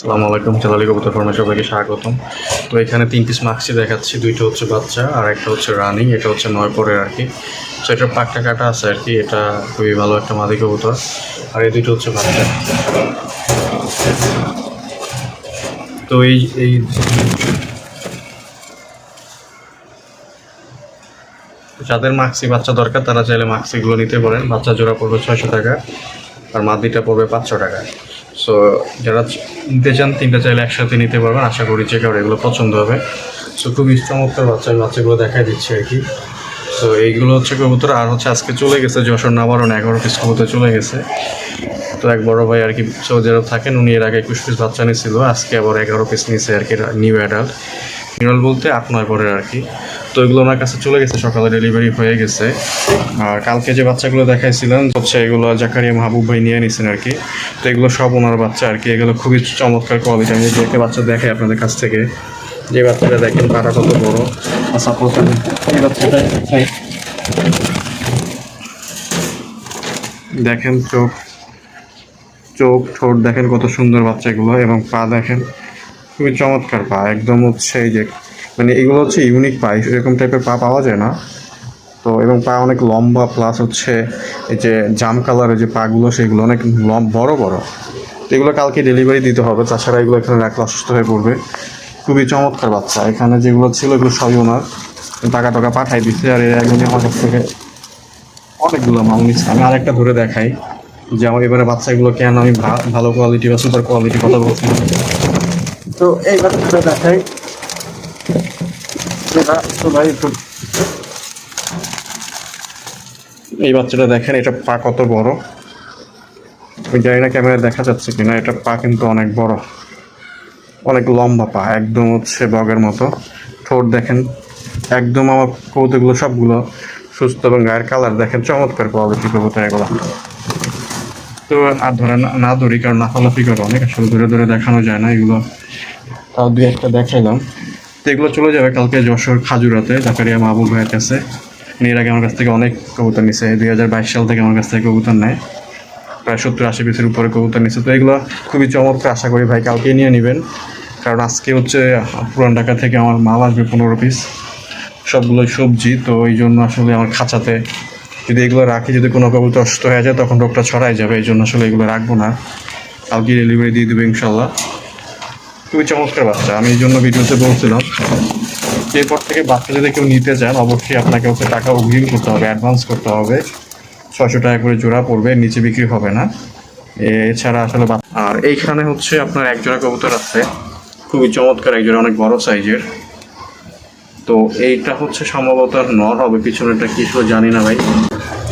সালাম আলাইকুম চালালি কবুতর ফার্মে সবাইকে স্বাগতম। তো এখানে তিন পিস মাক্সি দেখাচ্ছি, দুইটা হচ্ছে বাচ্চা আর একটা হচ্ছে রানিং, এটা হচ্ছে নয় পরের আর কি। তো এটার পাকটা কাটা আছে আর কি, এটা খুবই ভালো একটা মাদি কবুতর। আর এই দুটো হচ্ছে বাচ্চা। তো এই এই যাদের মাক্সি বাচ্চা দরকার, তারা চাইলে মাক্সিগুলো নিতে পারেন। বাচ্চা জোড়া পড়বে ছয়শো টাকা আর মাদিটা পড়বে পাঁচশো টাকা। সো যারা নিতে চান, তিনটা চাইলে একসাথে নিতে পারবেন। আশা করি যে কারও এগুলো পছন্দ হবে। সো খুবই চমৎকার বাচ্চা বাচ্চাগুলো দেখাই দিচ্ছে আর কি। সো এইগুলো হচ্ছে কবুতর। আর হচ্ছে আজকে চলে গেছে যশোর নাবারণ। এগারো পিস কবুতর চলে গেছে। তো এক বড় ভাই আর কি সৌদি আরব থাকেন। উনি এর আগে একুশ পিস বাচ্চা নিয়েছিল আজকে আবার এগারো পিস নিয়েছে আর কি নিউ অ্যাডাল্ট নিউরাল বলতে আট, নয় পরের আর কি। তো এগুলো ওনার কাছে চলে গেছে, সকালে ডেলিভারি হয়ে গেছে। আর কালকে যে বাচ্চাগুলো দেখাইছিলেন হচ্ছে এগুলো জাকারিয়া মাহবুব ভাই নিয়ে নিছেন আর কি। তো এগুলো সব ওনার বাচ্চা আর কি, এগুলো খুবই চমৎকার কোয়ালিটি আমি একটা বাচ্চা দেখাই আপনাদের কাছ থেকে, যে বাচ্চাটা দেখেন, পাটা কত বড়। আর সাপোজ আমি এই বাচ্চাটা দেখেন চোখ চোখ, ঠোঁট, দেখেন কত সুন্দর বাচ্চাগুলো এবং পা দেখেন, খুবই চমৎকার পা। একদম হচ্ছে এই যে মানে এগুলো হচ্ছে ইউনিক পা এরকম টাইপের পা পাওয়া যায় না। তো এবং পা অনেক লম্বা প্লাস হচ্ছে এই যে জাম কালারের যে পাগুলো, সেগুলো অনেক বড় বড়। তো এগুলো কালকে ডেলিভারি দিতে হবে, তাছাড়া এগুলো এখানে রাখলে অসুস্থ হয়ে পড়বে। খুবই চমৎকার বাচ্চা, এখানে যেগুলো ছিল এগুলো সবই ওনার। টাকা টাকা পাঠাই দিচ্ছে, আর এর একজনই আমার কাছ থেকে অনেকগুলো মাল নিচ্ছে। আমি আরেকটা ধরে দেখাই, যে আমার এবারে বাচ্চাগুলো কেন আমি ভালো কোয়ালিটি বা সুপার কোয়ালিটি কথা বলছি তো এই দেখাই। এই বাচ্চাটা দেখেন, এটা পা কত বড়? আমি জানি না ক্যামেরায় দেখা যাচ্ছে কিনা, এটা পা কিন্তু অনেক বড়। অনেক লম্বা পা, একদম হচ্ছে বগের মতো। ঠোঁট দেখেন, একদম আমার কৌতুকগুলো সবগুলো সুস্থ এবং গায়ের কালার দেখেন, চমৎকার কোয়ালিটি কবুতর এগুলো। তো আর ধরে না- না ধরি কারণ লাফালাফি করে অনেক, আসলে ধরে ধরে দেখানো যায় না এগুলো। তাও দুই একটা দেখাইলাম। তো এগুলো চলে যাবে কালকে যশোর খাজুরাতে, জাকারিয়া মাহবুব ভাইয়ের কাছে। এর আগে আমার কাছ থেকে অনেক কবুতর নিছে। দুই হাজার বাইশ সাল থেকে আমার কাছ থেকে কবুতর নেয়। প্রায় সত্তর আশি পিসের উপরে কবুতর নিচ্ছে তো এগুলো খুবই চমৎকার, আশা করি ভাই কালকে নিয়ে নেবেন। কারণ আজকে হচ্ছে পুরান ঢাকা থেকে আমার মাল আসবে পনেরো পিস। সবগুলোই সবজি, তো ওই জন্য আসলে আমার খাঁচাতে যদি এগুলো রাখি, যদি কোনো কবুতর অসুস্থ হয়ে যায়, তখন রোগটা ছড়াই যাবে। এই জন্য আসলে এগুলো রাখব না। কালকে ডেলিভারি দিয়ে দেবে ইনশাল্লাহ। খুবই চমৎকার বাচ্চা। আমি এই জন্য ভিডিওতে বলছিলাম, এরপর থেকে বাচ্চা যদি কেউ নিতে চান, অবশ্যই আপনাকে ওকে টাকা অগ্রিম করতে হবে অ্যাডভান্স করতে হবে। ছয়শো টাকা করে জোড়া পড়বে, নিচে বিক্রি হবে না। এছাড়া আসলে আর এইখানে হচ্ছে আপনার এক জোড়া কবুতর আছে। খুবই চমৎকার এক জোড়া অনেক বড় সাইজের। তো এইটা হচ্ছে সম্ভবত নর হবে পিছনেটা কি ছিল জানি না ভাই।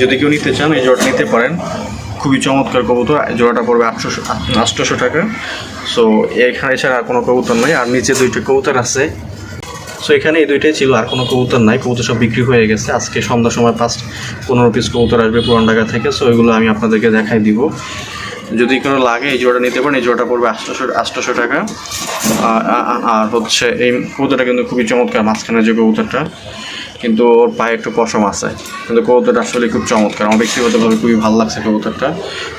যদি কেউ নিতে চান, এই জোড়াটা নিতে পারেন। খুবই চমৎকার কবুতর, জোড়াটা পড়বে আটশো আটশোশো টাকা। সো এখানে এছাড়া আর কোনো কবুতর নাই, আর নিচে দুইটা কবুতর আছে। সো এখানে এই দুইটাই ছিল, আর কোনো কবুতর নাই। কবুতর সব বিক্রি হয়ে গেছে। আজকে সন্ধ্যার সময় ফার্স্ট পনেরো পিস কবুতর আসবে পুরান ঢাকা থেকে। সো এগুলো আমি আপনাদেরকে দেখাই দিব। যদি কোনো লাগে এই জোড়াটা নিতে পারেন, এই জোড়াটা পড়বে আটশোশো আটশোশো টাকা। আর হচ্ছে এই কবুতরটা কিন্তু খুবই চমৎকার মাঝখানে যে কবুতরটা। কিন্তু ওর পায়ে একটু পশম আছে। কিন্তু কবুতরটা আসলে খুব চমৎকার। আমার ব্যক্তিগতভাবে খুবই ভালো লাগছে কবুতরটা।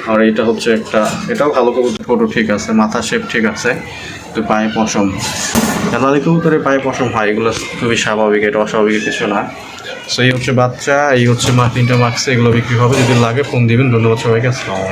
আর এটা হচ্ছে একটা, এটাও ভালো কবুতর। ফটো ঠিক আছে, মাথা শেপ ঠিক আছে তো পায়ে পশম। খেলালি কবুতরের পায়ে পশম হয়, এগুলো খুবই স্বাভাবিক, এটা অস্বাভাবিক কিছু না। সো এই হচ্ছে বাচ্চা, এই হচ্ছে মা তিনটা মার্কস এগুলো বিক্রি হবে। যদি লাগে ফোন দিবেন। ধন্যবাদ সবাইকে, আসসালামু